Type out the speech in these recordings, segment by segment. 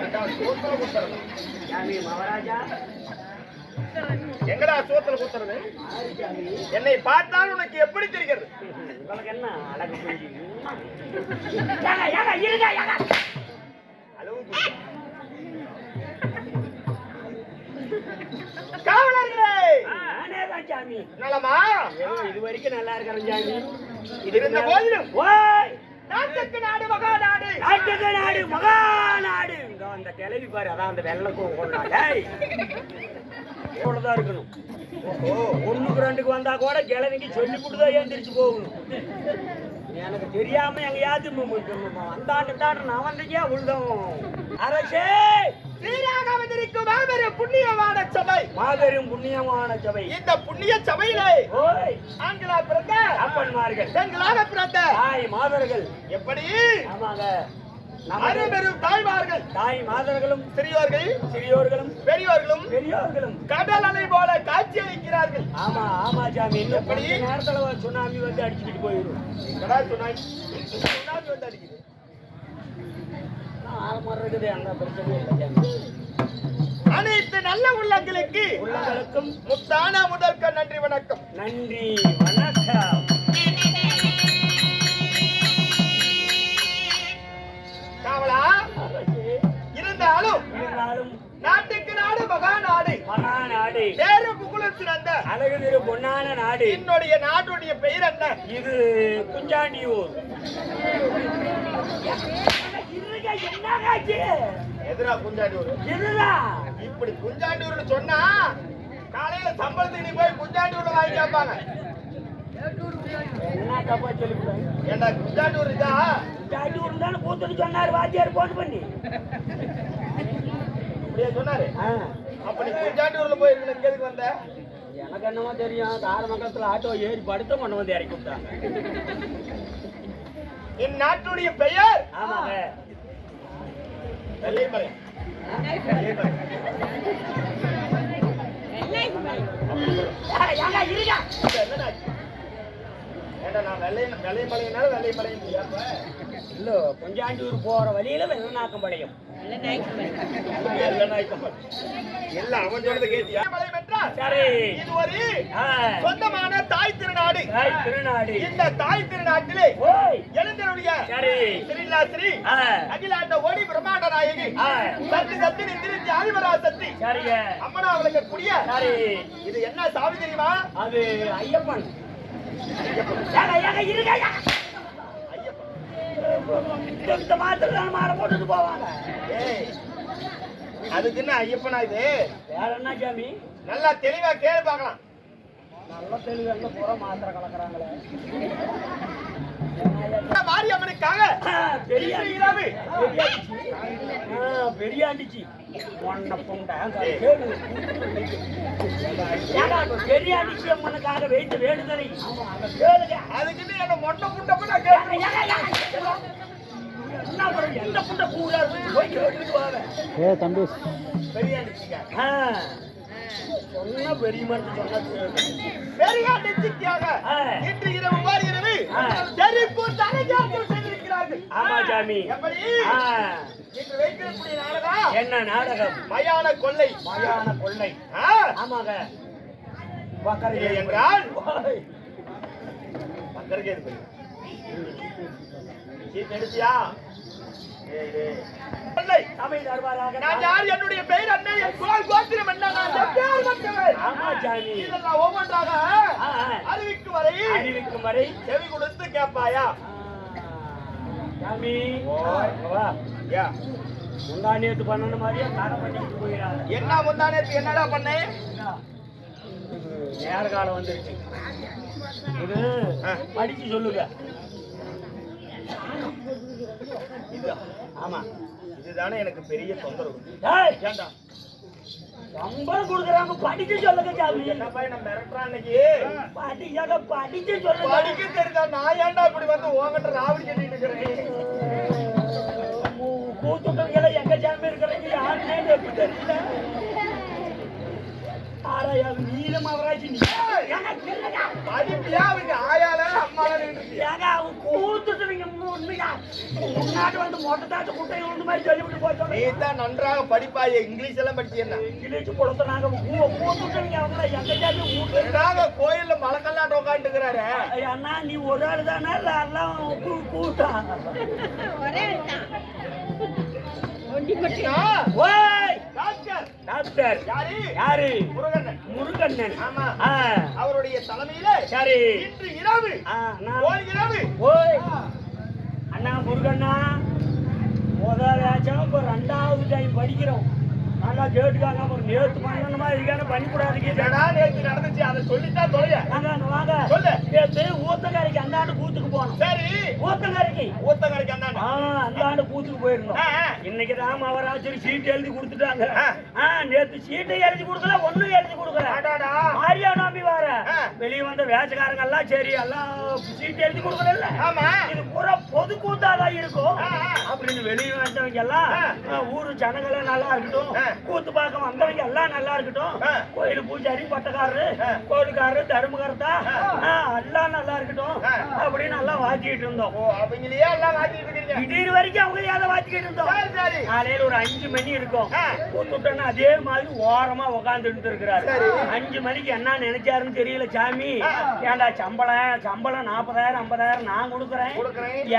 ஏண்டா, சோத்துல குத்துறது? சாமி மகாராஜா. எங்கடா சோத்துல குத்துறது? என்னை பார்த்தால் உனக்கு எப்படி தெரிகிறது? உங்களுக்கு என்ன அழகு. காவலர்களே! நலமா? இது வரைக்கும் நல்லா இருக்கிறேன் சாமி. இருந்த போதிலும். ஓய்! நாட்டுக்கு நாடு மகா நாடு. நாட்டுக்கு நாடு மகா நாடு. அந்த கிளவி பாரு அதான் அந்த வெள்ளக்கும் இவ்வளவுதான் இருக்கணும். ஓ ஒண்ணுக்கு ரெண்டுக்கு வந்தா கூட கிளவிக்கு சொல்லி கொடுத்தா ஏந்திரிச்சு போகணும். எனக்கு தெரியாம எங்கேயாவது தாண்டு நான் வந்தீங்க உள்தம் அரசே! சீராக வந்திருக்கும் மாபெரும் புண்ணியமான சபை. இந்த புண்ணிய சபையிலே ஆண்களா பிறந்த அப்பன்மார்கள். பெண்களாக பிறந்த தாய் மாதர்கள். எப்படி? ஆமாங்க. அருபெரும் தாய்மார்கள். தாய் மாதர்களும் சிறியோர்கள் சிறியோர்களும் பெரியோர்களும் பெரியோர்களும். கடல் அலை போல காட்சி அளிக்கிறார்கள். ஆமா ஆமா சாமி. இன்னும் எப்படி? நேரத்துல சுனாமி வந்து அடிச்சுக்கிட்டு போயிடும். சுனாமி? சுனாமி வந்து அடிக்குது. ஆரம்பம் இருக்குது அங்க பிரச்சனை இல்லை அனைத்து நல்ல உள்ளங்களுக்கு முத்தான முதற்க நன்றி வணக்கம். நன்றி வணக்கம். காவலா? இருந்தாலும் இருந்தாலும் நாட்டுக்கு நாடு மகா நாடு மகா நாடு பேரு புகழும் சிறந்த. அழகு திரு பொன்னான நாடு. என்னுடைய நாட்டுடைய பெயர் என்ன? இது குஞ்சாண்டியூர். என்னங்காச்சு எதிரா குஞ்சாண்டூர் இதுதான் இப்படி குஞ்சாண்டூர்னு சொன்னா காலையில சம்பளத்துக்கு நீ போய் குஞ்சாண்டூர்ல வாங்கி கேட்பாங்க என்ன தப்பா சொல்லிவிட்டேன் ஏண்டா குஞ்சாண்டூர் இதா குஞ்சாண்டியூர் தானே கூத்துட்டு சொன்னாரு வாத்தியார் போன் பண்ணி. அப்படியே சொன்னாரு. அப்ப நீ குஞ்சாண்டூர்ல போய் எதுக்கு வந்த? எனக்கு என்னமோ தெரியும் தாரமங்கலத்துல ஆட்டோ ஏறி படுத்த கொண்டு வந்து இறக்கி விட்டாங்க. என் நாட்டுடைய பெயர்? ஆமாங்க. வெள்ளைமலை ஏண்டா நான் வெள்ளை வெள்ளைமலையினால வெள்ளைமலைன்னு கேட்ப இல்ல குஞ்சாண்டியூர் போற வழியில அவன் சொன்னதை கேட்டியா? சரி. இது ஒரு. சொந்தமான தாய் திருநாடு. தாய் திருநாடு. இந்த தாய் திருநாட்டிலே ஓய். எழுந்தருடைய சரி. ஸ்ரீலா ஸ்ரீ. அகிலாண்ட ஓடி பிரம்மாண்ட நாயகி ஆ. சக்தி சக்தி நிந்திரிச்சி ஆதிபரா சக்தி. சரிங்க. அம்மனா அவளுக்கு கூடிய சரி. இது என்ன சாமி தெரியுமா? அது ஐயப்பன். இந்த- மாதத்துல தான் மாலை போட்டுட்டு போவாங்க. ஏய் அதுக்கு என்ன ஐயப்பனா இது? வேற என்ன சாமி? நல்லா தெளிவா கேளு பார்க்கலாம். நல்ல தெளிவாக புற மாத்திரை கலக்குறாங்களே. மாரியம்மனுக்காக பெரிய பெரியாண்டிச்சி ஒன்ன பொண்டை இப்ப பெரியாண்டிச்சி அம்மனுக்காக வைத்து வேண்டுதலை அதுக்குன்னு என்ன மொட்டை ஏங்க, ஏங்க. என்ன புண்டை கூடாது போய் கேட்டுட்டு வாங்க ஏ தம்பி ஆ, சொன்னா பெரிய மருந்து சொன்னா. பெரியாண்டிச்சிக்காக ஆ. இன்று இரவு மாறி இரவு ஆ. தெரிப்பு செய்திருக்கிறார்கள் ஆமா சாமி. என்ன நாடகம்? மயான கொள்ளை. மயான கொள்ளை? ஆமாங்க. பக்கத்துல என்றால்? இருக்கு சீட் எடுத்தியா? என்னுடைய பெயர் என்ன? என் கோத்திரம் என்ன? ஆமா. சாமி. இதெல்லாம் ஒவ்வொன்றாக. அறிவிக்கும் வரை அறிவிக்கும் வரை செவி கொடுத்து கேட்பாயா? சாமி. ஓய். வா. யா. முந்தா நேத்து பண்ணன மாதிரியே பண்ணிட்டு போயிடாத என்ன முந்தானேத்து என்னடா பண்ணேன் நேர காலம் வந்துருச்சு. இது. படிச்சு சொல்லுங்க. இது ஆமா. இதுதானே எனக்கு பெரிய தொந்தரவு. ஏண்டா? சம்பளம் கொடுக்குறாங்க படிச்சு சொல்லுங்க சாமி என்னப்பா என்ன மிரட்டுறான் இன்னைக்கு படிச்சாக படிச்சு சொல்லுங்க படிக்க தெரிஞ்சா நான் ஏன்டா இப்படி வந்து உங்ககிட்ட ராவடி கட்டிட்டு இருக்கிறேன் கூத்துக்கள் எங்க சாமி இருக்கிறீங்க யாருன்னே எனக்கு தெரியல ஆறாயாவது நீலம் அவராஜி நீ. எனக்கு இல்லையா? படிப்பியா அவங்க ஆயால அம்மால ஏங்க, அவன் கூத்துட்டு நீங்க உண்மையா? முன்னாடி வந்து மொட்டை தாட்டு குட்டை விழுந்து மாதிரி சொல்லிவிட்டு போய் நீ தான் நன்றாக படிப்பாயே இங்கிலீஷ் எல்லாம் படிச்சு என்ன? இங்கிலீஷ் கொடுத்தனாங்க பூ பூத்துட்டீங்க அவங்கள எங்க ஜாதி வீட்டுல கோயில்ல மலக்கல்லாட்ட உட்காந்துக்கிறாரு அண்ணா நீ ஒரு ஆள் தானே இல்ல எல்லாம் கூ- கூட்டம் ஓய்! Doctor doctor. யாரு? யாரு? முருகன் முருகண்ணன். அவருடைய தலைமையில சரி இன்று இரவு இரவு. ஓய் அண்ணா முருகண்ணா. முதல் வேச்சம் இப்போ ரெண்டாவது டைம் படிக்கிறோம். நல்லா கேட்டுக்காங்க அப்புறம் நேற்று பண்ணணுமா இதுக்கான பண்ணிக்கூடாதுங்க என்னடா நேத்து நடந்துச்சு? அதை சொல்லித்தான் தொலைய. வாங்க வாங்க. சொல்லு. நேற்று ஊத்தங்கரைக்கு அந்தாண்டு கூத்துக்கு போனோம். சரி. ஊத்தங்கரைக்கு? ஊத்தங்கரைக்கு அந்தாண்ட. ஆ அந்தாண்டு கூத்துக்கு போயிருந்தோம். இன்னைக்கு தான் மகராஜர் சீட் எழுதி கொடுத்துட்டாங்க. நேத்து சீட்டை எழுதி கொடுக்கல ஒண்ணும் எழுதி கொடுக்கல. அடாடா. மாரியா நம்பி வர. வெளிய வந்த வேச்சக்காரங்க எல்லாம் சரி எல்லாம் சீட் எழுதி கொடுக்கல ஆமா. இது பூரா பொது கூத்தாதான் இருக்கும். அப்படின்னு வெளியே வந்தவங்க எல்லாம் ஊரு ஜனங்களே நல்லா இருக்கட்டும். கூத்து பார்க்க வந்தவங்க எல்லாம் நல்லா இருக்கட்டும். கோயில் பூஜாரி பட்டக்காரரு. கோயிலுக்காரரு தர்மகர்த்தா எல்லாம் நல்லா இருக்கட்டும். அப்படின்னு நல்லா வாத்திக்கிட்டு இருந்தோம் அவங்களையே எல்லாம் இருக்கீங்க திடீர் வரைக்கும் அவங்க ஏதை வாத்திக்கிட்டு இருந்தோம் காலையில ஒரு அஞ்சு மணி இருக்கும். கூத்துட்டோன்னு அதே மாதிரி ஓரமா உக்காந்துட்டு இருக்கிறாரு. அஞ்சு மணிக்கு என்ன நினைச்சாருன்னு தெரியல சாமி ஆ. ஏன்டா சம்பளம் சம்பளம் நாற்பதாயிரம் ஐம்பதாயிரம் நான் கொடுக்குறேன்.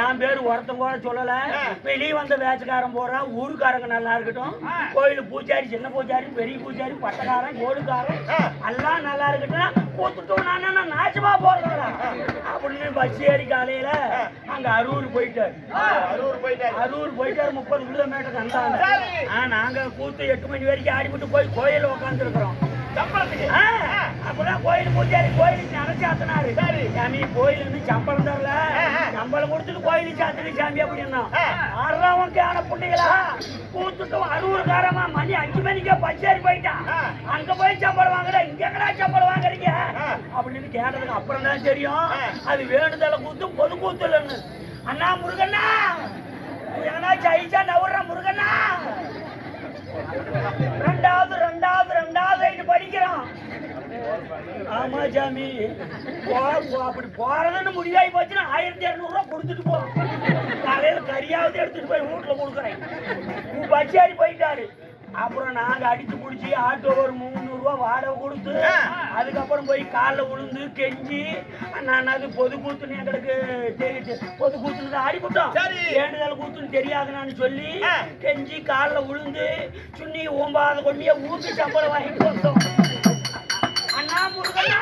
என் பேர் ஒருத்தன் கூட சொல்லல. வெளியே வந்த வேச்சக்காரன் போறான் ஊருக்காரங்க நல்லா இருக்கட்டும். கோயில் பூஜாரி சின்ன பூஜாரி பெரிய பூஜாரி பட்டக்காரன் கோடுக்காரன். எல்லாம் நல்லா இருக்கட்டும் கூத்துட்டோம் நான் நாசமா போறதா அப்படின்னு பஸ் ஏறி காலையில அங்க அரூர் போயிட்டாரு அரூர் போயிட்டாரு. முப்பது கிலோமீட்டர் வந்தாங்க நாங்க கூத்து எட்டு மணி வரைக்கும் ஆடிவிட்டு போய் கோயில் உட்காந்துருக்கிறோம் அப்பதான் கோயில் பூஜாரி கோயிலுக்கு நினைச்சாத்தினாரு. சாமி கோயிலுக்கு சம்பளம் தரல. சம்பளம் கொடுத்துட்டு கோயிலுக்கு சாத்துக்கு சாமி அப்படின்னா. ஆ. ஆறாவக்கான புண்ணிகளா கூத்துட்டு அரூர்காரமா மணி அஞ்சு மணிக்கே பச்சேரி போயிட்டான். அங்க போய் சம்பளம் வாங்குற இங்க எங்கடா சம்பளம் வாங்குறீங்க. அப்படின்னு கேட்டதுக்கு அப்புறம் தான் தெரியும். அது வேண்டுதல கூத்து பொது கூத்து இல்லைன்னு அண்ணா முருகண்ணா! எங்கனா ஜெயிச்சா நவுற முருகண்ணா! ரெண்டாவது ரெண்டாவது ரெண்டாவது ஐந்து படிக்கிறான். ஆமா ஜாமி. போ- அப்படி போறதுன்னு முடிவாகி போச்சுன்னா ஆயிரத்தி இரநூறுவா கொடுத்துட்டு போ. காலையில கறியாவது எடுத்துட்டு போய் வீட்டில் கொடுக்குறேன். உன் பச்சாரி போயிட்டாரு. அப்புறம் நாங்கள் அடித்து பிடிச்சி ஆட்டோ ஒரு மூணு முந்நூறுரூவா வாடகை கொடுத்து. அதுக்கப்புறம் போய் காலில் விழுந்து கெஞ்சி நான் அது பொது கூத்துன்னு எங்களுக்கு தெரியுது பொது கூத்துன்னு ஆடிவிட்டோம் சரி. வேண்டுதல் கூத்துன்னு தெரியாதுன்னு சொல்லி ஆ. கெஞ்சி காலில் விழுந்து சுண்ணி ஓம்பாத கொண்டியே ஊத்து சம்பளம் வாங்கிட்டு வந்தோம் அண்ணா முருகண்ணா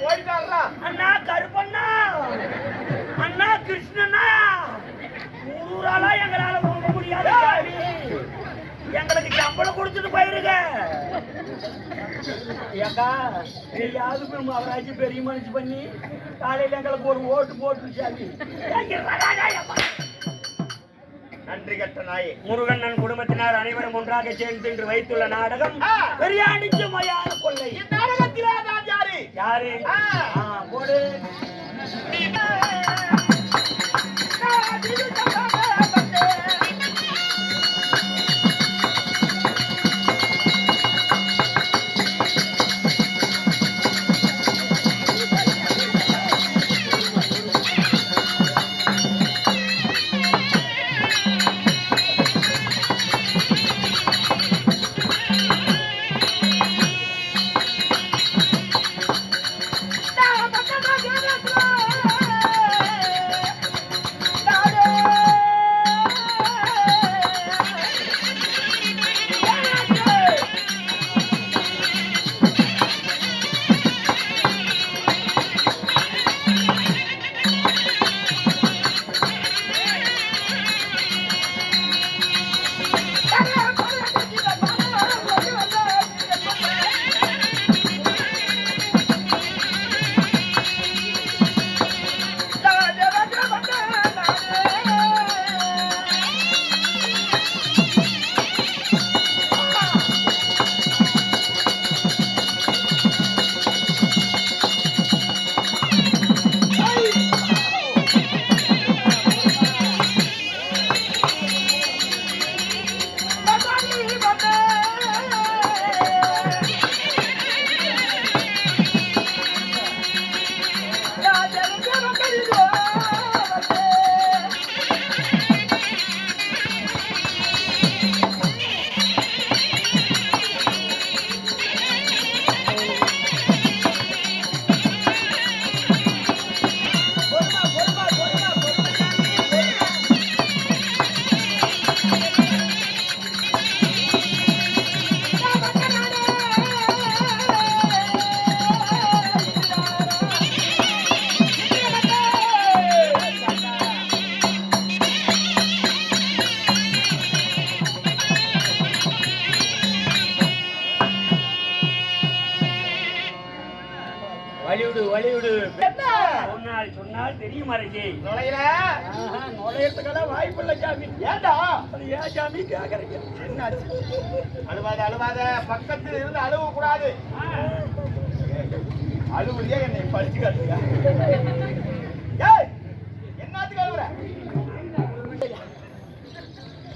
போயிட்டாரா அண்ணா கருப்பண்ணா அண்ணா கிருஷ்ணண்ணா ஊராலா எங்களால வாங்க முடியாது. எங்களுக்கு சம்பளம் கொடுத்துட்டு போயிருங்க. ஏக்கா நீயாவது போய் அவராச்சும் பெரிய மனுஷி பண்ணி காலையில எங்களுக்கு ஒரு ஓட்டு போட்டு சாமி? நன்றி கட்ட நாயே. முருகண்ணன் குடும்பத்தினர் அனைவரும் ஒன்றாக சேர்ந்து இன்று வைத்துள்ள நாடகம் ஆ. பெரியாணிக்கு மயான கொள்ளை. இந்நாடகத்திலே நான் யாரு? யாரு? போடு.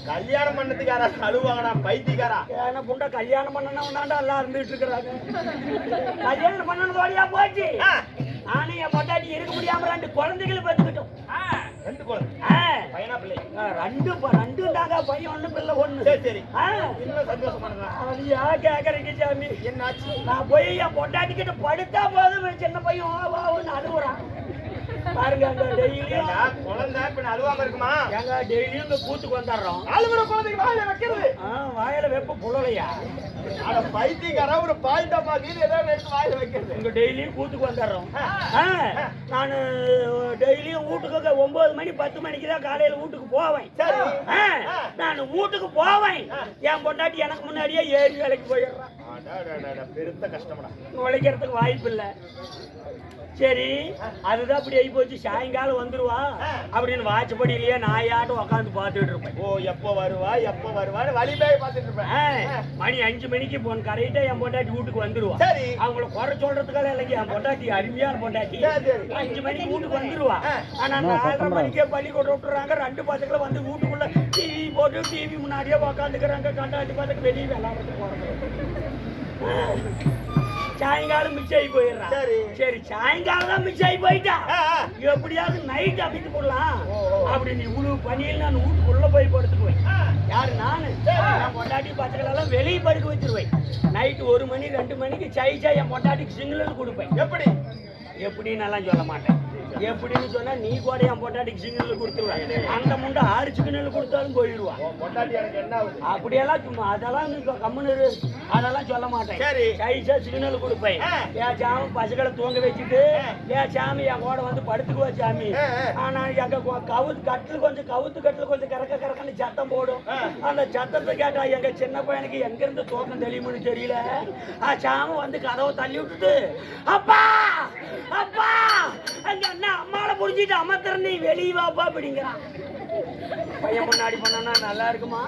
கல்யாணம் பண்ணதுக்காரா அழுவாங்கடா பைத்தியக்காரா? ஏன்னா புண்டை கல்யாணம் பண்ணணும் தாண்டா எல்லாம் இருந்துட்டு இருக்கிறாங்க. கல்யாணம் பண்ணணும் வழியா போச்சு? ஆ, நானும் என் பொட்டாட்டி இருக்க முடியாம ரெண்டு குழந்தைகளை பார்த்துக்கிட்டோம் ரெண்டு குழந்தை. பையனா பிள்ளை ரெண்டு ரெண்டு தாங்க பையன் ஒண்ணு பிள்ளை ஒண்ணு. சரி சரி. இன்னும் சந்தோஷமானதா? ஏன் கேக்குறீங்க சாமி? என்னாச்சு? நான் போய் என் பொட்டாட்டி கிட்ட படுத்தா போதும் சின்ன பையன். அழுகுறான் பாருங்க அந்த டெய்லியும் ஏண்டா, குழந்தை இப்ப அழுவாம இருக்குமா? எங்க டெய்லியும் இந்த கூத்துக்கு வந்துடுறோம். அழுகுற குழந்தைக்கு வாயில வைக்கிறது. வாயில வெப்ப புள்ளலையா அட பைத்தியக்காரா ஒரு பால் டப்பா கீழே ஏதோ ஒண்ணு எடுத்து வாயில வைக்கிறது. இங்க டெய்லியும் கூத்துக்கு வந்துடுறோம். நான் டெய்லியும் வீட்டுக்கு ஒன்பது மணி பத்து மணிக்கு தான் காலையில வீட்டுக்கு போவேன். நான் வீட்டுக்கு போவேன். என் பொண்டாட்டி எனக்கு முன்னாடியே ஏறி வேலைக்கு போயிடுறான் பெருத்த கஷ்டம்டா. நுழைக்கிறதுக்கு வாய்ப்பு இல்லை சரி அதுதான் அப்படி ஆகி போச்சு. சாயங்காலம் வந்துருவா. அப்படின்னு வாட்சப்படியிலேயே நாயாட்டம் உட்காந்து பார்த்துட்டு இருப்பேன். ஓ எப்போ வருவா எப்போ வருவான்னு வழிபாய் பார்த்துட்டு இருப்பேன். மணி அஞ்சு மணிக்கு போன் கரெக்டா என் பொண்டாட்டி வீட்டுக்கு வந்துருவா. சரி. அவங்கள குறை சொல்றதுக்காக இல்லைங்க என் பொண்டாட்டி அருமையான பொண்டாட்டி. அஞ்சு மணிக்கு வீட்டுக்கு வந்துருவா. ஆனா நாலரை மணிக்கே பள்ளிக்கூடம் விட்டுறாங்க. ரெண்டு பசங்களை வந்து வீட்டுக்குள்ள டிவி போட்டு டிவி முன்னாடியே உக்காந்துக்கிறாங்க. கண்டாட்டி பார்த்துக்கு வெளியே விளாடுறதுக்கு போறது சாயங்காலம் மிச்சம் ஆகி போயிடுறான். சரி. சரி சாயங்காலம் தான் மிச்சம் ஆகி போயிட்டா. எப்படியாவது நைட் அமைத்து போடலாம். ஓ. அப்படின்னு இவ்வளவு பணியில் நான் வீட்டுக்குள்ள போய் படுத்துக்குவேன் யாரு நானு? என் பொண்டாட்டி பசங்களெல்லாம் வெளியே படுக்க வச்சிருவேன். நைட்டு ஒரு மணி ரெண்டு மணிக்கு சை சை என் பொண்டாட்டிக்கு சிங்கிள் கொடுப்பேன். எப்படி? எப்படின்னு சொல்ல மாட்டேன். எப்படின்னு சொன்னா நீ கூட என் பொண்டாட்டிக்கு சிங்கிள் கொடுத்துருவேன் அந்த முண்டை ஆறு சிங்கிள் கொடுத்தாலும் போயிடுவான் ஆகுது அப்படியெல்லாம் சும்மா அதெல்லாம் கம்முன்னு. அதெல்லாம் சொல்ல மாட்டேன் சரி. சைஸா சிக்னல் கொடுப்பேன். என் சாமி பசங்களை தூங்க வச்சுட்டு. என் சாமி என் கூட வந்து படுத்துக்குவா சாமி. ஆனா எங்க கவுத்து கட்டில் கொஞ்சம் கவுத்து கட்டில் கொஞ்சம் கறக்க கறக்கன்னு சத்தம் போடும். அந்த சத்தத்தை கேட்டா எங்க சின்ன பையனுக்கு எங்க இருந்து தூக்கம் தெரியும்னு தெரியல ஆ சாமி வந்து கதவை தள்ளி விட்டுட்டு அப்பா அப்பா அங்க என்ன அம்மாவை புடிச்சிட்டு அமர்த்துற நீ வெளியே வாப்பா அப்படிங்கிறான். பையன் முன்னாடி பண்ணனா நல்லா இருக்குமா?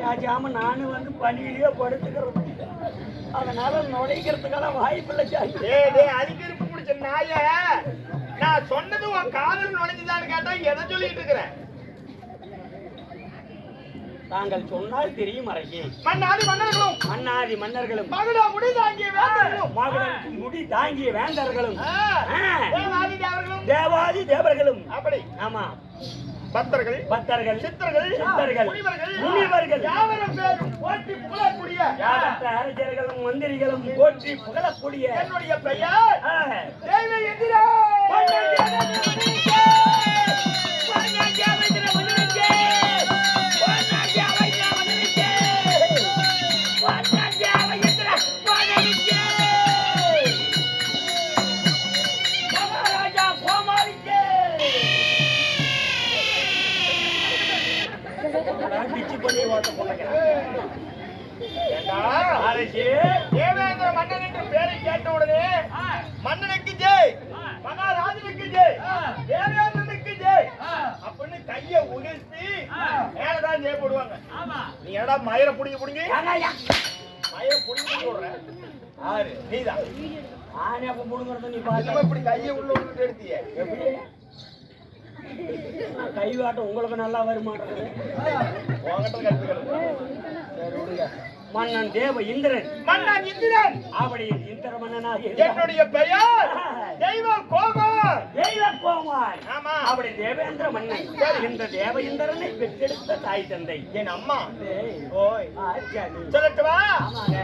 யாச்சாம நானும் வந்து பணியிலேயே படுத்துக்கிறேன் அதனால நுழைக்கிறதுக்கெல்லாம் வாய்ப்பு இல்லை டேய் அதிகரிப்பு பிடிச்ச நாய? நான் சொன்னது உன் காதல் நுழைஞ்சுதான்னு கேட்டா எதை சொல்லிட்டு இருக்கிறேன் தாங்கள் சொன்னால் தெரியும் அரசே மண்ணாதி மன்னர்களும். மன்னாதி மன்னர்களும். மகுடா முடி தாங்கிய வேந்தர்களும். மகனுக்கு முடி தாங்கிய வேந்தர்களும். தேவாதி தேவர்களும். தேவாதி தேவர்களும். அப்படி. ஆமா. பக்தர்கள் பக்தர்கள் சித்தர்கள் சித்தர்கள், முனிவர்கள் முனிவர்கள். யாவரும் பேரும் போற்றி புகழக்கூடிய யாவற்ற அரசர்களும் மந்திரிகளும் போற்றி புகழக்கூடிய என்னுடைய பெயர் ஆ. தெய்வ தேவேந்திர மன்னன் என்ற பெயரை கேட்ட உடனே மன்னனுக்கு ஜெய் மகாராஜனுக்கு ஜெய் தேவேந்திரனுக்கு ஜெய் அப்படின்னு கைய உயர்த்தி மேலதான் ஜெய் போடுவாங்க நீ என்னடா மயிர புடிங்க புடிங்க மயிர புடிங்க சொல்ற யாரு நீதான் ஆனே அப்ப முழுங்குறத நீ பாத்து இப்படி கைய உள்ள எடுத்தியே. எப்படி? நான் கை வாட்டம் உங்களுக்கு நல்லா வருமாட்டது மன்னன் தேவ இந்திரன். மன்னன் இந்திரன். அப்படி இந்திர மன்னனாக. என்னுடைய பெயர் தெய்வ கோபம் தெய்வ கோமாய் ஆமா. அப்படி தேவேந்திர மன்னன். இந்த தேவ இந்திரனை பெற்றெடுத்த தாய் தந்தை. என் அம்மா. ஓய். சொல்லட்டுமா? ஆமாங்க.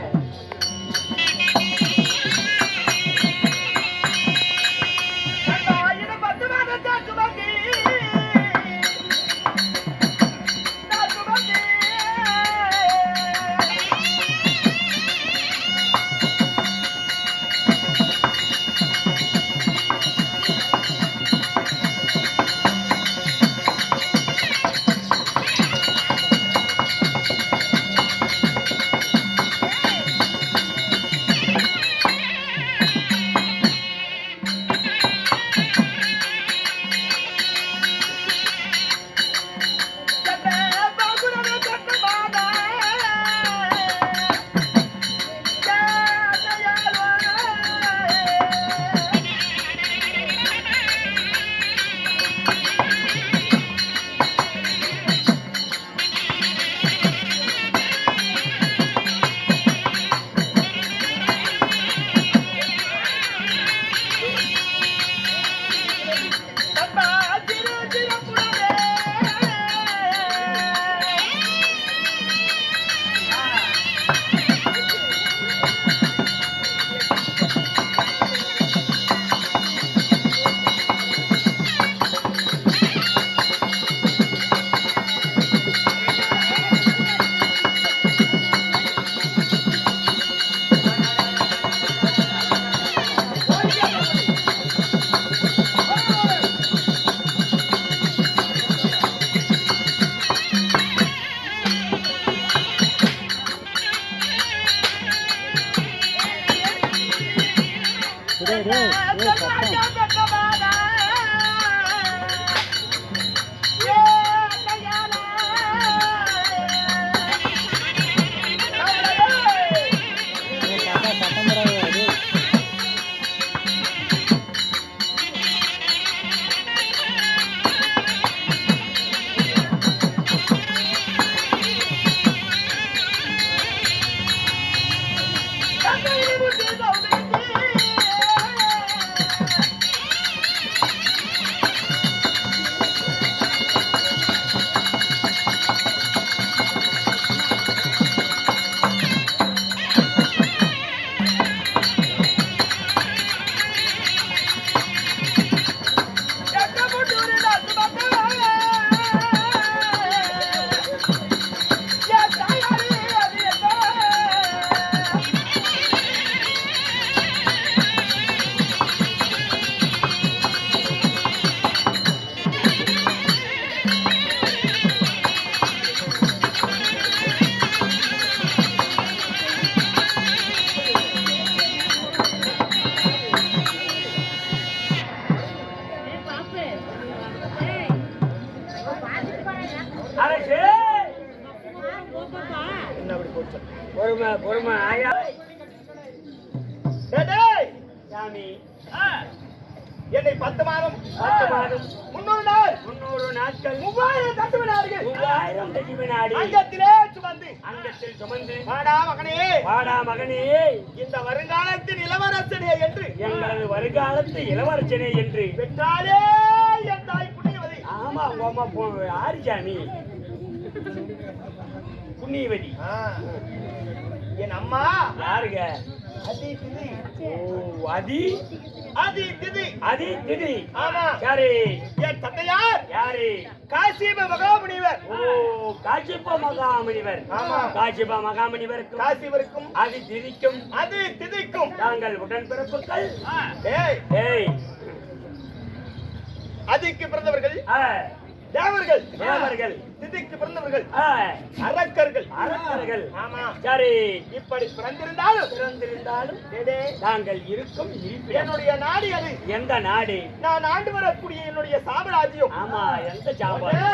அரசே இந்த வருங்காலத்தின் இளவரசனே என்று. எங்களது வருங்காலத்து இளவரசனே என்று. பெற்றாலே என் தாய் புண்ணியவதி. ஆமா அம்மா போ ஆறு சாமி. புண்ணியவதி. என் அம்மா. யாருங்க? அதி ஓ அதி? அதி திதி அதி திதி ஆமா. யாரு? என் தந்தையார். யாரு? காசிப மகாமுனிவர். ஓ காட்சிப்பா மகாமணிவர் ஆமா. காட்சிப்பா மகாமணிவருக்கும் காசிவருக்கும் அதி திதிக்கும் அது திதிக்கும் தாங்கள் உடன்பிறப்புகள் ஏய். ஏய். அதிக்கு பிறந்தவர்கள். தேவர்கள் தேவர்கள் திதிக்கு பிறந்தவர்கள் அரக்கர்கள். அரசர்கள் ஆமா. சரி. இப்படி பிறந்திருந்தாலும் பிறந்திருந்தாலும் டேடே, தாங்கள் இருக்கும் இருப்பிடம். என்னுடைய நாடு அது எந்த நாடு? நான் ஆண்டு வரக்கூடிய என்னுடைய சாம்ராஜ்யம் ஆமா எந்த சாப்பாடு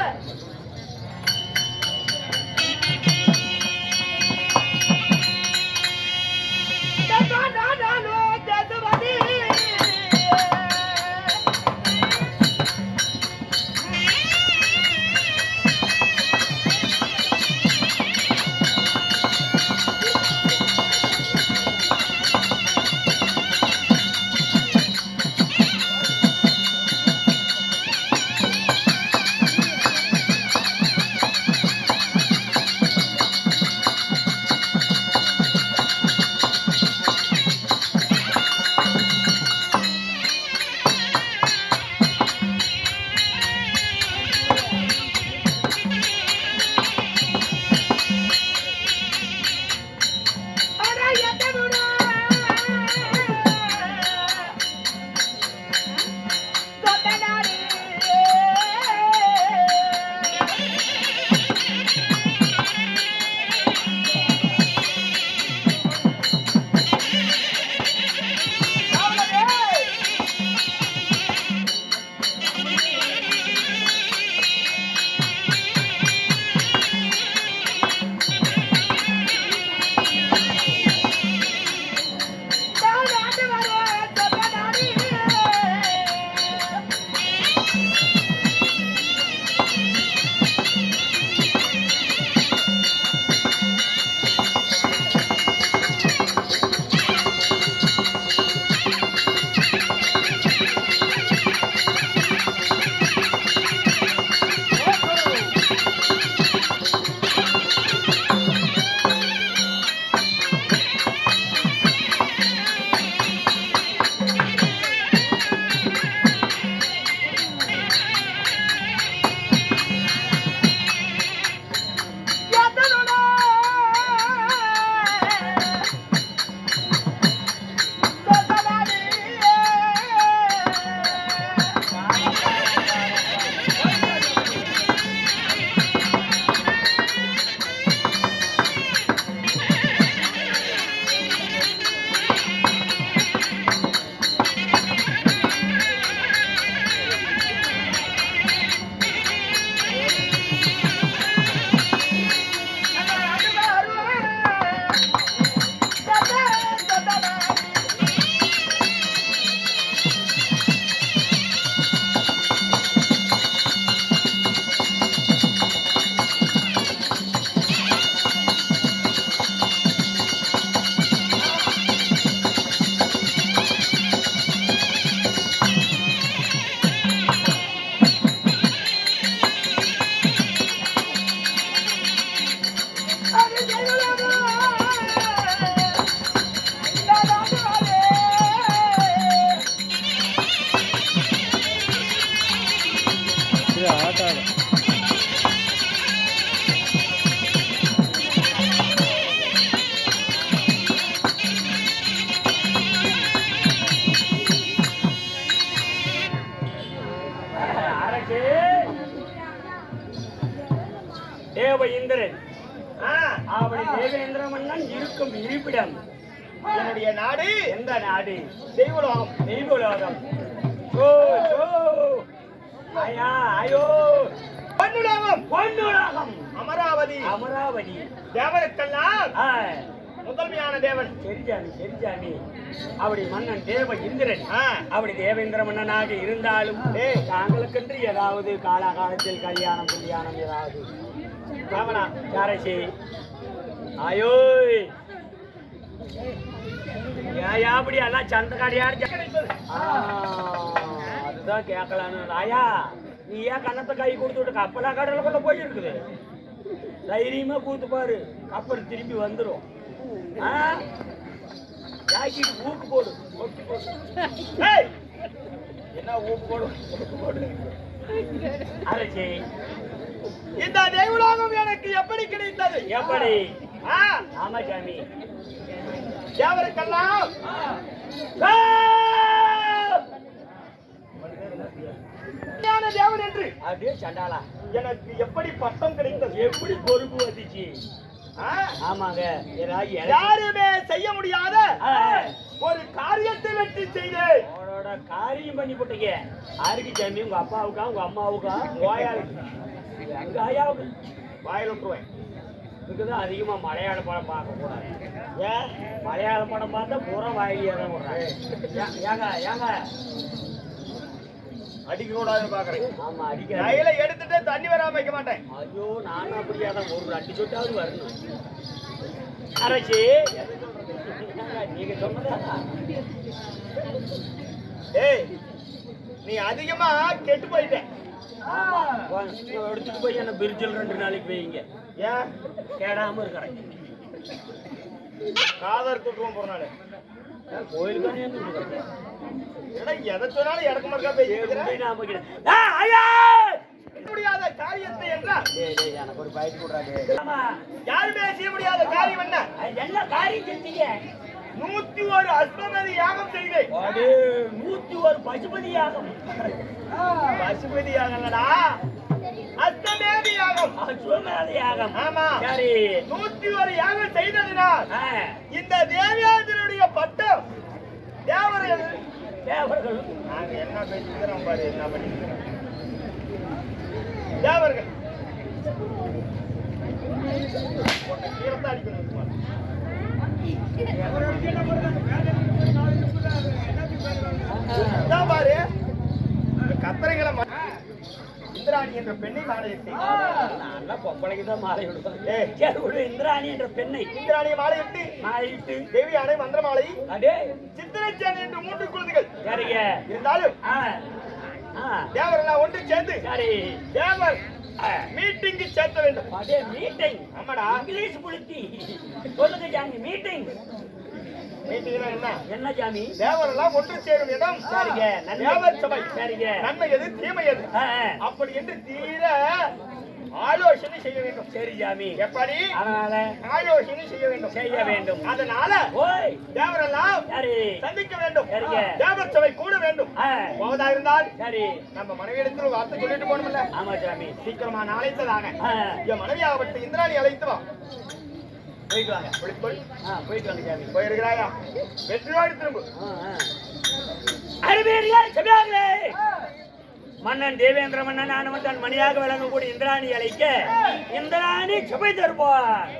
இருக்கும் இருப்பிடம். என்னுடைய நாடு? எந்த நாடு? தெய்வலோகம் தெய்வலோகம் ஓ ஐயா ஐயோ. பொன்னுலோகம். பொன்னுலகம். அமராவதி. அமராவதி. தேவனுக்கெல்லாம். ஆ, முதன்மையான தேவன். சரிஜாமி சரிஜாமி அப்படி மன்னன் தேவ இந்திரன். அப்படி தேவேந்திர மன்னனாக இருந்தாலும். தாங்களுக்கென்று ஏதாவது காலாகாலத்தில் கல்யாணம் கல்யாணம் ஏதாவது. ராவணா யாரசி ஆயோய். ஏயா அப்படி எல்லாம் சந்த கடையாடு கிடைத்தது. அதுதான் கேட்கலான்னு ராயா நீ ஏன் கண்ணத்தை கை கொடுத்து விட்டு? கப்பலா கடலுக்குள்ள போயிருக்குது. தைரியமா கூத்து பாரு. கப்பல் திரும்பி வந்துடும் ஆ? ஜாக்கெட் ஊக்கு போடு. ஒட்டு போடு. ஏய், என்ன ஊப்பு போடு? ஊப்பு போடு. அரசி. இந்த தெய்வலோகம் எனக்கு எப்படி கிடைத்தது? எப்படி? ஆமா சாமி! ஞான தேவன் என்று. அப்படியே சண்டாளா. எனக்கு எப்படி பட்டம் கிடைத்தது? எப்படி பொறுப்பு வந்துச்சு? ஆ, ஆமாங்க. யாருமே செய்ய முடியாத ஒரு காரியத்தை வெற்றி செய்தேன். அவளோட காரியம் பண்ணி போட்டீங்க. யாருக்கு சாமி? உங்க அப்பாவுக்கா? உங்க அம்மாவுக்கா? ஓயாளுக்கு எங்க ஆயாவுக்கு? வாயில் விட்டுருவேன். இதுக்குதான் அதிகமா மலையாள படம் பார்க்க கூடாது. ஏன்? மலையாள படம் பார்த்தா பூரா வாயிலியா தான் விடுறாங்க. ஏங்க ஏங்க? அடிக்க கூடாதுன்னு பாக்குறேன். ஆமா அடிக்க கையில எடுத்துட்டு தண்ணி வராம வைக்க மாட்டேன். ஐயோ நானும் அப்படியே தான் ஒரு ரெண்டு சொட்டாவது வரணும். அரசி நீங்க சொன்னதா ஏய் நீ அதிகமா கெட்டு போயிட்ட. எடுத்துட்டு போய் என்ன பிரிட்ஜில் ரெண்டு நாளைக்கு வைங்க. ஏன்? கேடாம இருக்கிறேன் காதர் தூக்குவோம் போற நாள். கோயிலுக்கானே இருக்கிறேன் ஏடா எதை சொன்னாலும் இடக்கு மறக்கா ஆ, ஐயா! முடியாத காரியத்தை என்றால் எனக்கு ஒரு. ஆமா. யாருமே செய்ய முடியாத காரியம் என்ன? காரியம் செஞ்சீங்க? நூத்தி ஒரு அஸ்வமதி யாகம் செய்தேன் நூத்தி ஒரு பசுபதி யாகம். பசுபதி யாகம்டா அஸ்வமேதி யாகம் அசுவமேத யாகம் ஆமா. சரி. நூத்தி ஒரு யாகம் செய்ததினால் இந்த தேவியாதனுடைய பட்டம் தேவர்கள் தேவர்கள். நாங்க என்ன பேசிக்கிறோம் பாரு என்ன பண்ணிக்கிறோம்? தேவர்கள். உன்னை கீழத்தான் அடிக்கணும் பாரு. கத்திரைகளை இந்திராணி என்ற பெண்ணை மாலையிட்டு நான் பொம்பளைக்கு தான் மாலை விடுவேன் இந்திராணி என்ற பெண்ணை? இந்திராணியை மாலையிட்டு மாலையிட்டு. தேவியானை மந்திர மாலை அடே. சித்திரச்சாணி என்று மூன்று குழந்தைகள். சரிங்க இருந்தாலும் ஆ தேவரெல்லாம் ஒன்று சேர்ந்து சரி. தேவர் மீட்டிங்கு சேர்த்த வேண்டும். அதே மீட்டிங். ஆமாடா. இங்கிலீஷ் புளுத்தி. சொல்லுங்க மீட்டிங். என்ன? என்ன ஜாமி தேவரெல்லாம் ஒன்று சேரும் இடம். சரிங்க. தேவர் சபை. சரிங்க. நன்மை எது? தீமை எது. அப்படி என்று தீர ஆலோசனை செய்ய வேண்டும். சரி ஜாமி எப்படி? அதனால ஆலோசனை செய்ய வேண்டும். செய்ய வேண்டும். அதனால ஓய். தேவரெல்லாம் சரி. சந்திக்க வேண்டும். சரிங்க. தேவர் சபை கூட வேண்டும். போவதா இருந்தால் சரி. நம்ம மனைவி இடத்துல ஒரு வார்த்தை சொல்லிட்டு போகணும்ல. ஆமா ஜாமி சீக்கிரமா நான் அழைத்ததாக என் மனைவி ஆகப்பட்ட இந்திராணி அழைத்து வா. போயிட்டு வாங்க. போயிட்டு வாங்க ஜாமி போயிருக்கிறாயா? வெற்றியோடு திரும்ப. அறிவியர்கள் செவியார்களே மன்னன் தேவேந்திர மன்னன் ஆனவன் தன் மணியாக விளங்கக்கூடிய இந்திராணி அழைக்க இந்திராணி சபை தருவார்.